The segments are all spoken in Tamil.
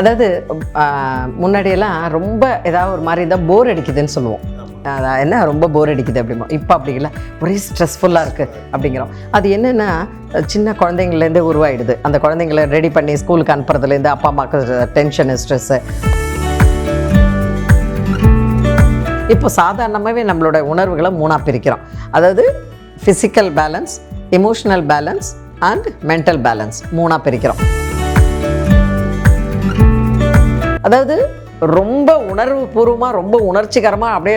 அதாவது முன்னாடியெல்லாம் ரொம்ப ஏதாவது ஒரு மாதிரி இருந்தால் போர் அடிக்குதுன்னு சொல்லுவோம். அதான் என்ன ரொம்ப போர் அடிக்குது அப்படிமோ? இப்போ அப்படி இல்லை. ஒரே ஸ்ட்ரெஸ்ஃபுல்லாக இருக்குது அப்படிங்கிறோம். அது என்னென்னா சின்ன குழந்தைங்கள்லேருந்தே உருவாயிடுது. அந்த குழந்தைங்கள ரெடி பண்ணி ஸ்கூலுக்கு அனுப்புறதுலேருந்து அப்பா அம்மாவுக்கு டென்ஷனு ஸ்ட்ரெஸ்ஸு இப்போ சாதாரணமாகவே நம்மளோட உணர்வுகளை மூணாக பிரிக்கிறோம். அதாவது physical balance emotional balance and mental balance மூணாக பிரிக்கிறோம். அதாவது ரொம்ப உணர்வு பூர்வமாக ரொம்ப உணர்ச்சிகரமாக அப்படியே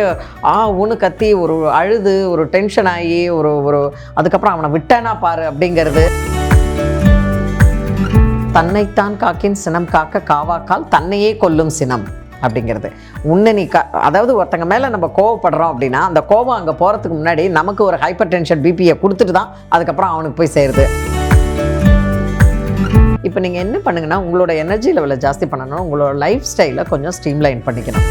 ஆ ஊனு கத்தி ஒரு அழுது ஒரு டென்ஷன் ஆகி ஒரு ஒரு அதுக்கப்புறம் அவனை விட்டானா பாரு அப்படிங்கிறது. தன்னைத்தான் காக்கின் சினம் காக்க காவாக்கால் தன்னையே கொல்லும் சினம் அப்படிங்கிறது. உன்னை நீ கா அதாவது ஒருத்தங்க மேலே நம்ம கோவப்படுறோம் அப்படின்னா அந்த கோவம் அங்கே போகிறதுக்கு முன்னாடி நமக்கு ஒரு ஹைப்பர் டென்ஷன் பிபியை கொடுத்துட்டு தான் அதுக்கப்புறம் அவனுக்கு போய் சேருது. இப்போ நீங்கள் என்ன பண்ணுங்கன்னா உங்களோட எனர்ஜி லெவலை ஜாஸ்தி பண்ணணும் உங்களோட லைஃப் ஸ்டைலை கொஞ்சம் ஸ்ட்ரீம்லைன் பண்ணிக்கணும்.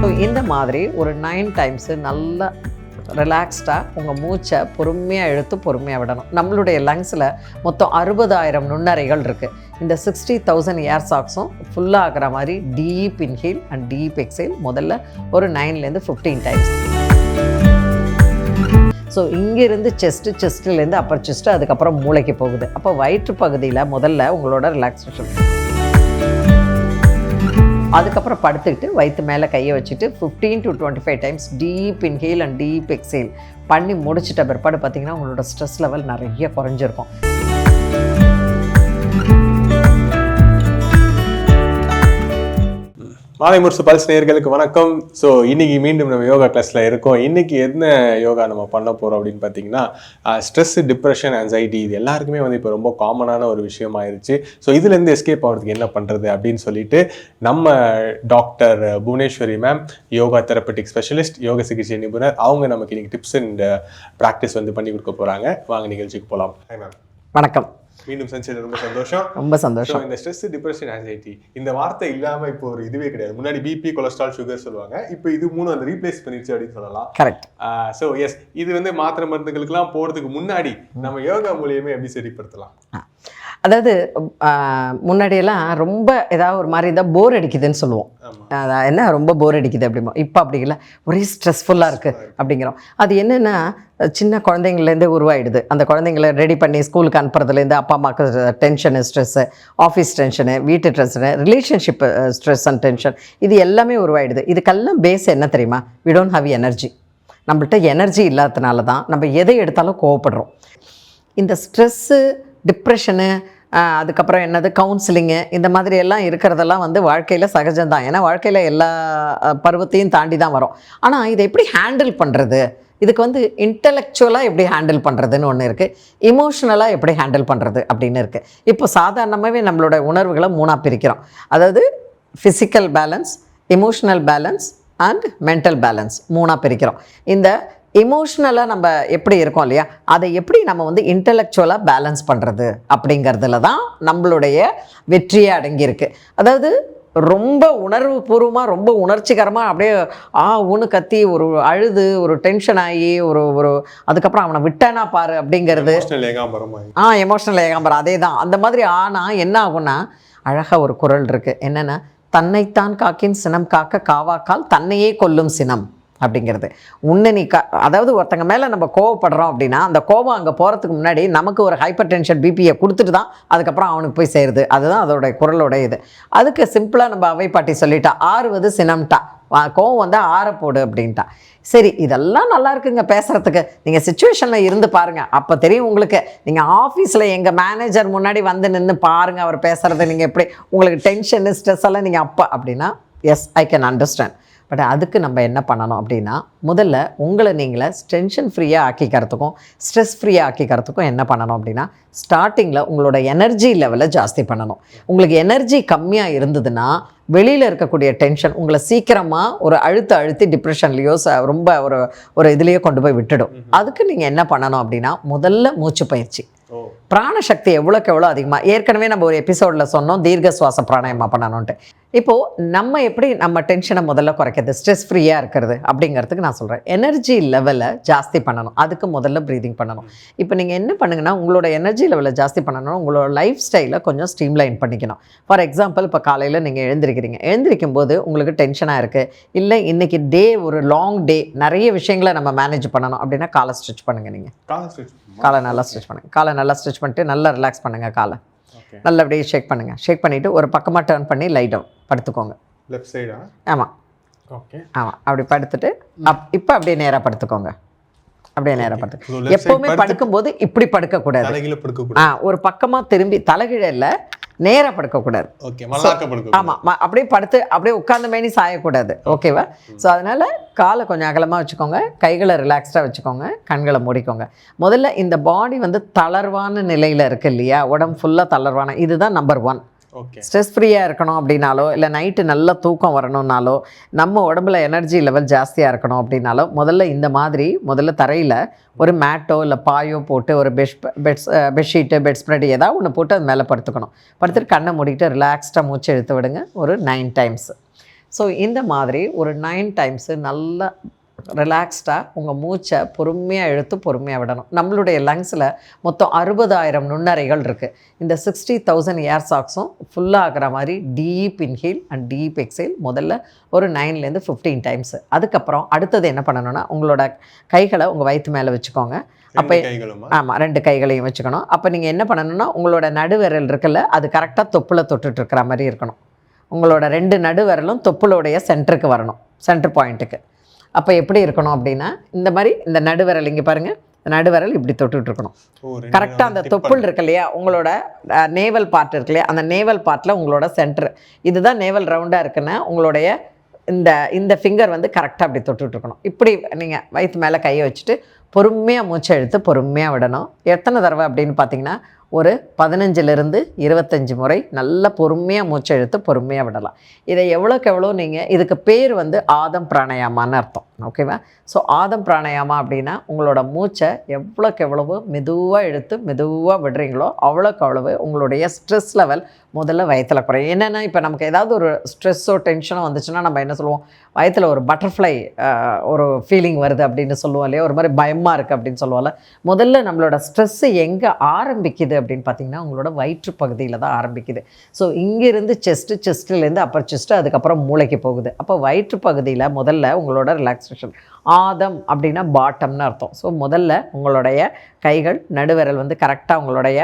ஸோ இந்த மாதிரி ஒரு நைன் டைம்ஸு நல்லா ரிலாக்ஸ்டாக உங்கள் மூச்சை பொறுமையாக எடுத்து பொறுமையாக விடணும். நம்மளுடைய லங்ஸில் மொத்தம் அறுபதாயிரம் நுண்ணறைகள் இருக்குது இந்த சிக்ஸ்டி தௌசண்ட் ஏர் சாக்ஸும் ஃபுல்லாக ஆகிற மாதிரி deep inhale and deep exhale முதல்ல ஒரு நைன்லேருந்து ஃபிஃப்டீன் டைம்ஸ் ஸோ இங்கேருந்து செஸ்ட்டு செஸ்ட்லேருந்து அப்பர் செஸ்ட்டு அதுக்கப்புறம் மூளைக்கு போகுது. அப்போ வயிற்று பகுதியில் முதல்ல உங்களோட ரிலாக்ஸேஷன் அதுக்கப்புறம் படுத்துக்கிட்டு வயிற்று மேலே கையை வச்சுட்டு fifteen to twenty five times deep inhale and deep exhale பண்ணி முடிச்சிட்ட பிற்பாடு பார்த்தீங்கன்னா உங்களோட ஸ்ட்ரெஸ் லெவல் நிறைய குறைஞ்சிருக்கும். மாலை முரசு பல்ஸ் நேர்களுக்கு வணக்கம். ஸோ இன்னைக்கு மீண்டும் நம்ம யோகா கிளாஸில் இருக்கோம். இன்னைக்கு என்ன யோகா நம்ம பண்ண போகிறோம் அப்படின்னு பார்த்தீங்கன்னா ஸ்ட்ரெஸ் டிப்ரெஷன் anxiety இது எல்லாருக்குமே வந்து இப்போ ரொம்ப காமனான ஒரு விஷயம் ஆயிருச்சு. ஸோ இதுலேருந்து எஸ்கேப் ஆகிறதுக்கு என்ன பண்ணுறது அப்படின்னு சொல்லிட்டு நம்ம doctor Bhuvaneswari ma'am yoga therapeutic specialist யோக சிகிச்சை நிபுணர் அவங்க நமக்கு இன்னைக்கு டிப்ஸ் அண்ட் ப்ராக்டிஸ் வந்து பண்ணி கொடுக்க போகிறாங்க வாங்க நிகழ்ச்சிக்கு போகலாம் மேம் வணக்கம். மீண்டும் சந்திச்சது ரொம்ப சந்தோஷம். ரொம்ப சந்தோஷம். இந்த ஸ்ட்ரெஸ் டிப்ரெஷன் ஆன்சைட்டி இந்த வார்த்தை இல்லாம இப்போ ஒரு இதுவே கிடையாது. முன்னாடி பிபி கொலஸ்ட்ரால் சுகர் சொல்லுவாங்க. இப்போ இது மூணு அந்த ரீப்ளேஸ் பண்ணிருச்சு அப்படின்னு சொல்லலாம். கரெக்ட் ஸோ எஸ் இது வந்து மாத்திரை மருந்துகளுக்கெல்லாம் போறதுக்கு முன்னாடி நம்ம யோகா மூலியமே எப்படி சரிப்படுத்தலாம்? அதாவது முன்னாடியெல்லாம் ரொம்ப ஏதாவது ஒரு மாதிரி இருந்தால் போர் அடிக்குதுன்னு சொல்லுவோம். அதான் என்ன ரொம்ப போர் அடிக்குது அப்படிமோ இப்போ அப்படி இல்லை. ஒரே ஸ்ட்ரெஸ்ஃபுல்லாக இருக்குது அப்படிங்கிறோம். அது என்னென்னா சின்ன குழந்தைங்கள்லேருந்தே உருவாயிடுது. அந்த குழந்தைங்கள ரெடி பண்ணி ஸ்கூலுக்கு அனுப்புறதுலேருந்து அப்பா அம்மாவுக்கு டென்ஷனு ஸ்ட்ரெஸ்ஸு ஆஃபீஸ் டென்ஷனு வீட்டு tension relationship stress and tension இது எல்லாமே உருவாயிடுது. இதுக்கெல்லாம் பேஸ் என்ன தெரியுமா? வி டோன்ட் ஹாவ் எனர்ஜி நம்மள்ட்ட எனர்ஜி இல்லாததுனால தான் நம்ம எதை எடுத்தாலும் கோவப்படுறோம். இந்த ஸ்ட்ரெஸ்ஸு டிப்ரெஷனு அதுக்கப்புறம் என்னது கவுன்சிலிங்கு இந்த மாதிரி எல்லாம் இருக்கிறதெல்லாம் வந்து வாழ்க்கையில் சகஜம்தான். ஏன்னா வாழ்க்கையில் எல்லா பருவத்தையும் தாண்டி தான் வரும். ஆனால் இதை எப்படி ஹேண்டில் பண்ணுறது இதுக்கு வந்து இன்டலெக்சுவலாக எப்படி ஹேண்டில் பண்ணுறதுன்னு ஒன்று இருக்குது இமோஷனலாக எப்படி ஹேண்டில் பண்ணுறது அப்படின்னு இருக்குது இப்போ சாதாரணமாகவே நம்மளோட உணர்வுகளை மூணாக பிரிக்கிறோம். அதாவது physical balance emotional balance and mental balance மூணாக பிரிக்கிறோம். இந்த இமோஷ்னலாக நம்ம எப்படி இருக்கோம் இல்லையா? அதை எப்படி நம்ம வந்து இன்டலெக்சுவலாக பேலன்ஸ் பண்ணுறது அப்படிங்கிறதுல தான் நம்மளுடைய வெற்றியே அடங்கியிருக்கு. அதாவது ரொம்ப உணர்வு பூர்வமாக ரொம்ப உணர்ச்சிகரமாக அப்படியே ஆ ஊனு கத்தி ஒரு அழுது ஒரு டென்ஷன் ஆகி ஒரு ஒரு அதுக்கப்புறம் அவனை விட்டானா பாரு அப்படிங்கிறது. ஆ எமோஷனல் ஏகாம்பரம் அதே தான். அந்த மாதிரி ஆனால் என்ன ஆகும்னா அழகாக ஒரு குரல் இருக்குது என்னென்னா தன்னைத்தான் காக்கின் சினம் காக்க காவாக்கால் தன்னையே கொல்லும் சினம். அப்படிங்கிறது. உன்னை நீ க அதாவது ஒருத்தங்க மேலே நம்ம கோவப்படுறோம் அப்படின்னா அந்த கோவம் அங்கே போகிறதுக்கு முன்னாடி நமக்கு ஒரு ஹைப்பர் டென்ஷன் பிபியை கொடுத்துட்டு தான் அதுக்கப்புறம் அவனுக்கு போய் சேருது. அதுதான் அதோடைய குரலோடைய இது. அதுக்கு சிம்பிளாக நம்ம அவை பாட்டி சொல்லிட்டா ஆறுவது சினம்ட்டா. வா- கோவம் வந்து ஆற போடு அப்படின்ட்டா. சரி இதெல்லாம் நல்லா இருக்குங்க பேசுகிறதுக்கு நீங்கள் சுச்சுவேஷனில் இருந்து பாருங்கள் அப்போ தெரியும் உங்களுக்கு. நீங்கள் ஆஃபீஸில் எங்கள் மேனேஜர் முன்னாடி வந்து நின்று பாருங்கள் அவர் பேசுறது நீங்கள் எப்படி. உங்களுக்கு டென்ஷனு ஸ்ட்ரெஸ் எல்லாம் நீங்கள் அப்போ அப்படின்னா yes I can understand but அதுக்கு நம்ம என்ன பண்ணணும் அப்படின்னா முதல்ல உங்களை நீங்களே டென்ஷன் ஃப்ரீயாக ஆக்கிக்கிறதுக்கும் ஸ்ட்ரெஸ் ஃப்ரீயாக ஆக்கிக்கிறதுக்கும் என்ன பண்ணணும் அப்படின்னா ஸ்டார்டிங்கில் உங்களோட எனர்ஜி லெவலை ஜாஸ்தி பண்ணணும். உங்களுக்கு எனர்ஜி கம்மியாக இருந்ததுன்னா வெளியில் இருக்கக்கூடிய டென்ஷன் உங்களை சீக்கிரமாக ஒரு அழுத்த அழுத்தி டிப்ரெஷன்லேயோ ச ரொம்ப ஒரு ஒரு இதுலேயோ கொண்டு போய் விட்டுடும். அதுக்கு நீங்கள் என்ன பண்ணணும் அப்படின்னா முதல்ல மூச்சு பயிற்சி. பிராணசக்தி எவ்வளோக்கு எவ்வளோ அதிகமாக ஏற்கனவே நம்ம ஒரு எபிசோடில் சொன்னோம் தீர்க்க சுவாச பிராணாயமா பண்ணணுன்ட்டு இப்போது நம்ம எப்படி நம்ம டென்ஷனை முதல்ல குறைக்கிறது ஸ்ட்ரெஸ் ஃப்ரீயாக இருக்கிறது அப்படிங்கிறதுக்கு நான் சொல்கிறேன் எனர்ஜி லெவலை ஜாஸ்தி பண்ணணும். அதுக்கு முதல்ல ப்ரீதிங் பண்ணணும். இப்போ நீங்கள் என்ன பண்ணுங்கன்னா உங்களோட எனர்ஜி லெவலை ஜாஸ்தி பண்ணணும் உங்களோட லைஃப் ஸ்டைலை கொஞ்சம் ஸ்ட்ரீம்லைன் பண்ணிக்கணும். ஃபார் எக்ஸாம்பிள் இப்போ காலையில் நீங்கள் எழுந்திருக்கிறீங்க. எழுந்திருக்கும் போது உங்களுக்கு டென்ஷனாக இருக்குது இல்லை இன்னைக்கு டே ஒரு லாங் டே நிறைய விஷயங்களை நம்ம மேனேஜ் பண்ணணும் அப்படின்னா காலை ஸ்ட்ரெச் பண்ணுங்கள் நீங்கள்? காலை நல்லா ஸ்ட்ரெச் பண்ணுங்கள் காலை நல்லா ஸ்ட்ரெச் பண்ணிட்டு நல்லா ரிலாக்ஸ் பண்ணுங்கள் காலை. நல்லா அப்படியே ஷேக் பண்ணுங்கள் ஷேக் பண்ணிவிட்டு ஒரு பக்கமாக டர்ன் பண்ணி லைட் படுத்துக்கோங்க. லெஃப்ட் சைடா ஆமாம் ஓகே. ஆமாம் அப்படி படுத்துட்டு அப் இப்போ அப்படியே நேராக படுத்துக்கோங்க. அப்படியே நேராக படுத்து எப்போவுமே படுக்கும்போது இப்படி படுக்கக்கூடாது. ஆ ஒரு பக்கமாக திரும்பி தலைகீழ இல்லை நேராக படுக்கக்கூடாது ஆமாம் அப்படியே படுத்து அப்படியே உட்கார்ந்த மேனி சாயக்கூடாது ஓகேவா? ஸோ அதனால் காலை கொஞ்சம் அகலமாக வச்சுக்கோங்க கைகளை ரிலாக்ஸ்டாக வச்சுக்கோங்க கண்களை மூடிக்கோங்க. முதல்ல இந்த பாடி வந்து தளர்வான நிலையில் இருக்கு இல்லையா? உடம்பு ஃபுல்லாக தளர்வான இதுதான் நம்பர் ஒன் ஸ்ட்ரெஸ் ஃப்ரீயாக இருக்கணும் அப்படின்னாலோ இல்லை நைட்டு நல்ல தூக்கம் வரணும்னாலோ நம்ம உடம்புல எனர்ஜி லெவல் ஜாஸ்தியாக இருக்கணும் அப்படின்னாலோ முதல்ல இந்த மாதிரி முதல்ல தரையில் ஒரு மேட்டோ இல்லை பாயோ போட்டு ஒரு bed beds bedsheet bedspread ஏதாவது ஒன்று போட்டு அது மேலே படுத்துக்கணும். படுத்துட்டு கண்ணை மூடிட்டு ரிலாக்ஸ்டாக மூச்சு எடுத்து விடுங்க. ஒரு நைன் டைம்ஸ் ஸோ இந்த மாதிரி ஒரு நைன் டைம்ஸு நல்லா ரிலாக்ஸ்டாக உங்கள் மூச்சை பொறுமையாக இழுத்து பொறுமையாக விடணும். நம்மளுடைய லங்ஸில் மொத்தம் அறுபதாயிரம் நுண்ணறைகள் இருக்குது இந்த சிக்ஸ்டி தௌசண்ட் ஏர் சாக்ஸும் ஃபுல்லாகிற மாதிரி deep inhale and deep exhale முதல்ல ஒரு நைன்லேருந்து ஃபிஃப்டீன் டைம்ஸ் அதுக்கப்புறம் அடுத்தது என்ன பண்ணணும்னா உங்களோட கைகளை உங்கள் வயிற்று மேலே வச்சுக்கோங்க. அப்போ ஆமாம் ரெண்டு கைகளையும் வச்சுக்கணும். அப்போ நீங்கள் என்ன பண்ணணும்னா உங்களோட நடுவிரல் இருக்குல்ல அது கரெக்டாக தொப்புல தொட்டுட்டு இருக்கிற மாதிரி இருக்கணும். உங்களோட ரெண்டு நடுவிரலும் தொப்புளுடைய சென்டருக்கு வரணும். சென்டர் பாயிண்ட்டுக்கு அப்போ எப்படி இருக்கணும் அப்படின்னா இந்த மாதிரி இந்த நடுவிரல் இங்கே பாருங்கள் நடுவிரல் இப்படி தொட்டுட்டு இருக்கணும். கரெக்டாக அந்த தொப்புள் இருக்கு இல்லையா உங்களோட நேவல் பார்ட் இருக்கு இல்லையா அந்த நேவல் பார்ட்டில் உங்களோட சென்டர் இதுதான் நேவல் ரவுண்டாக இருக்குன்னா உங்களுடைய இந்த இந்த ஃபிங்கர் வந்து கரெக்டாக அப்படி தொட்டுட்டு இருக்கணும். இப்படி நீங்கள் வயிற்று மேலே கையை வச்சுட்டு பொறுமையாக மூச்சை இழுத்து பொறுமையாக விடணும். எத்தனை தடவை அப்படின்னு பார்த்தீங்கன்னா ஒரு பதினஞ்சிலிருந்து இருபத்தஞ்சி முறை நல்ல பொறுமையாக மூச்செழுத்து பொறுமையாக விடலாம். இதை எவ்வளோக்கு எவ்வளோ நீங்கள் இதுக்கு பேர் வந்து ஆதம் பிராணாயாமான்னு அர்த்தம். ஓகேவா ஸோ ஆதம் பிராணாயாமா அப்படின்னா உங்களோட மூச்சை எவ்வளோக்கு எவ்வளவு மெதுவாக எடுத்து மெதுவாக விடுறீங்களோ அவ்வளோக்கு அவ்வளவு உங்களுடைய ஸ்ட்ரெஸ் லெவல் முதல்ல வயத்தில் குறையும். என்னென்னா இப்போ நமக்கு ஏதாவது ஒரு ஸ்ட்ரெஸ்ஸோ டென்ஷனோ வந்துச்சுன்னா நம்ம என்ன சொல்லுவோம்? வயத்தில் ஒரு பட்டர்ஃப்ளை ஒரு ஃபீலிங் வருது அப்படின்னு சொல்லுவோம் இல்லையா? ஒரு மாதிரி பயமாக இருக்குது அப்படின்னு சொல்லுவோம்ல. முதல்ல நம்மளோட ஸ்ட்ரெஸ்ஸு எங்கே ஆரம்பிக்குது அப்படின்னு பார்த்தீங்கன்னா உங்களோட வயிற்று பகுதியில் தான் ஆரம்பிக்குது. ஸோ இங்கேருந்து செஸ்ட்டு செஸ்ட்லேருந்து அப்பர் செஸ்ட்டு அதுக்கப்புறம் மூளைக்கு போகுது. அப்போ வயிற்று பகுதியில் முதல்ல உங்களோட ரிலாக்ஸேஷன் ஆதம் அப்படின்னா பாட்டம்னு அர்த்தம். ஸோ முதல்ல உங்களுடைய கைகள் நடுவிரல் வந்து கரெக்டாக உங்களுடைய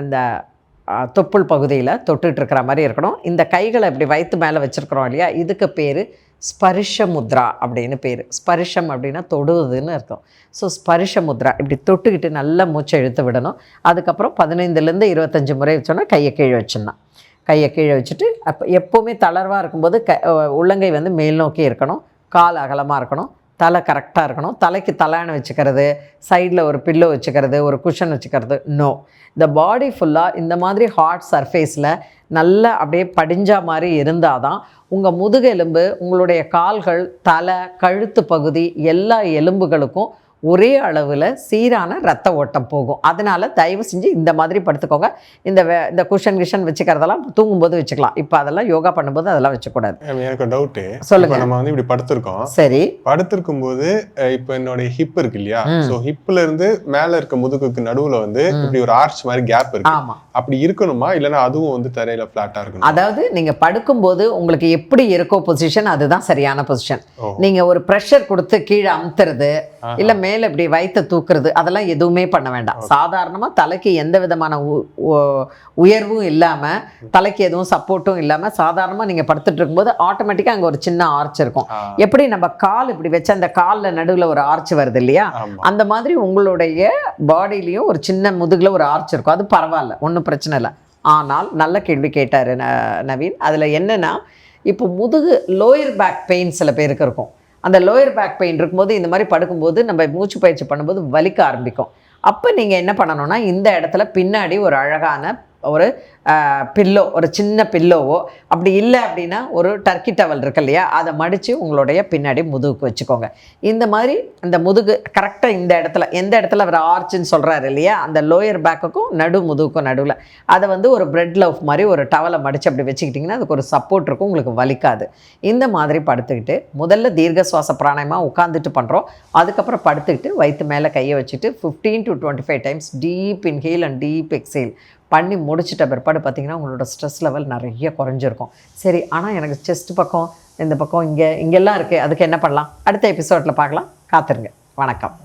அந்த தொப்புள் பகுதியில் தொட்டுட்டு இருக்கிற மாதிரி இருக்கணும். இந்த கைகளை இப்படி வயிற்று மேலே வச்சுருக்குறோம் இல்லையா? இதுக்கு பேர் ஸ்பரிஷ முத்ரா அப்படின்னு பேர். ஸ்பரிஷம் அப்படின்னா தொடுவதுன்னு அர்த்தம். ஸோ ஸ்பரிஷ முத்ரா. இப்படி தொட்டுக்கிட்டு நல்லா மூச்சை இழுத்து விடணும். அதுக்கப்புறம் பதினைந்துலேருந்து இருபத்தஞ்சி முறை வச்சோன்னா கையை கீழே வச்சிடணும் கையை கீழே வச்சுட்டு அப்போ எப்போவுமே தளர்வாக இருக்கும்போது க உள்ளங்கை வந்து மேல் நோக்கி இருக்கணும். கால் அகலமாக இருக்கணும் தலை கரெக்டாக இருக்கணும். தலைக்கு தலைன்னு வச்சுக்கிறது சைடில் ஒரு பில்லோ வச்சுக்கிறது ஒரு குஷன் வச்சுக்கிறது நோ இந்த பாடி ஃபுல்லாக இந்த மாதிரி ஹார்ட் சர்ஃபேஸில் நல்லா அப்படியே படிஞ்சா மாதிரி இருந்தால் தான் உங்கள் முதுகெலும்பு உங்களுடைய கால்கள் தலை கழுத்து பகுதி எல்லா எலும்புகளுக்கும் ஒரே அளவில் சீரான ரத்த ஓட்டம் போகும். அதனால் தயவு செஞ்சு இந்த மாதிரி படுத்துக்கோங்க. இந்த இந்த குஷன் கிஷன் வச்சுக்கிறதெல்லாம் தூங்கும்போது வச்சுக்கலாம். இப்போ அதெல்லாம் யோகா பண்ணும்போது அதெல்லாம் வச்சுக்கூடாது. எனக்கு டவுட்டு சொல்லுங்க. நம்ம வந்து இப்படி படுத்திருக்கோம். சரி. படுத்திருக்கும் போது இப்போ என்னோட ஹிப் இருக்கு இல்லையா. சோ ஹிப்ல இருந்து மேல இருக்க முதுகுக்கு நடுவுல வந்து இப்படி ஒரு ஆர்ச் மாதிரி கேப் இருக்கு. அப்படி இருக்கணுமா? இல்லைன்னா அதுவும் வந்து தரையில பிளாட்டா இருக்கணும்? அதாவது நீங்கள் படுக்கும்போது உங்களுக்கு எப்படி இருக்கோ பொசிஷன் அதுதான் சரியான பொசிஷன் ஓ. நீங்கள் ஒரு ப்ரெஷர் கொடுத்து கீழே அமுத்துறது. இல்லை மேலே இப்படி வயிற்ற தூக்குறது அதெல்லாம் எதுவுமே பண்ண வேண்டாம். சாதாரணமாக தலைக்கு எந்த விதமான உயர்வும் இல்லாமல் தலைக்கு எதுவும் சப்போர்ட்டும் இல்லாமல் சாதாரணமாக நீங்கள் படுத்துட்டு இருக்கும்போது ஆட்டோமேட்டிக்காக அங்கே ஒரு சின்ன ஆர்ச் இருக்கும். எப்படி நம்ம கால் இப்படி வச்சு அந்த காலில் நடுவில் ஒரு ஆர்ச் வருது இல்லையா? அந்த மாதிரி உங்களுடைய பாடியிலையும் ஒரு சின்ன முதுகில் ஒரு ஆர்ச் இருக்கும். அது பரவாயில்ல ஒன்றும் பிரச்சனை இல்லை. ஆனால் நல்ல கேள்வி கேட்டார் நவீன். அதில் என்னென்னா இப்போ முதுகு லோயர் பேக் பெயின் சில பேருக்கு இருக்கும். அந்த லோயர் பேக் பெயின் இருக்கும்போது இந்த மாதிரி படுக்கும்போது நம்ம மூச்சு பயிற்சி பண்ணும்போது வலிக்க ஆரம்பிக்கும். அப்போ நீங்கள் என்ன பண்ணணும்னா இந்த இடத்துல பின்னாடி ஒரு அழகான ஒரு பில்லோ ஒரு சின்ன பில்லோவோ அப்படி இல்லை அப்படின்னா ஒரு டர்க்கி டவல் இருக்கு இல்லையா? அதை மடித்து உங்களுடைய பின்னாடி முதுகுக்கு வச்சுக்கோங்க. இந்த மாதிரி அந்த முதுகு கரெக்டாக இந்த இடத்துல எந்த இடத்துல அவர் ஆர்ச்சுன்னு சொல்கிறாரு இல்லையா? அந்த லோயர் பேக்குக்கும் நடு முதுகுக்கும் நடுவில். அதை வந்து ஒரு பிரெட் லவ் மாதிரி ஒரு டவலை மடித்து அப்படி வச்சுக்கிட்டிங்கன்னா அதுக்கு ஒரு சப்போர்ட் இருக்கும் உங்களுக்கு வலிக்காது. இந்த மாதிரி படுத்துக்கிட்டு முதல்ல தீர்க்க சுவாச பிராணாயமாக உட்காந்துட்டு பண்ணுறோம் அதுக்கப்புறம் படுத்துக்கிட்டு வயிற்று மேலே கையை வச்சுட்டு fifteen to twenty five times deep inhale and deep exhale பண்ணி முடிச்சிட்ட பிற்பாடு பார்த்தீங்கன்னா உங்களோட ஸ்ட்ரெஸ் லெவல் நிறைய குறைஞ்சிருக்கும். சரி ஆனால் எனக்கு செஸ்ட் பக்கம் இந்த பக்கம் இங்கே இங்கெல்லாம் இருக்குது அதுக்கு என்ன பண்ணலாம்? அடுத்த எபிசோடில் பார்க்கலாம். காத்துருங்க. வணக்கம்.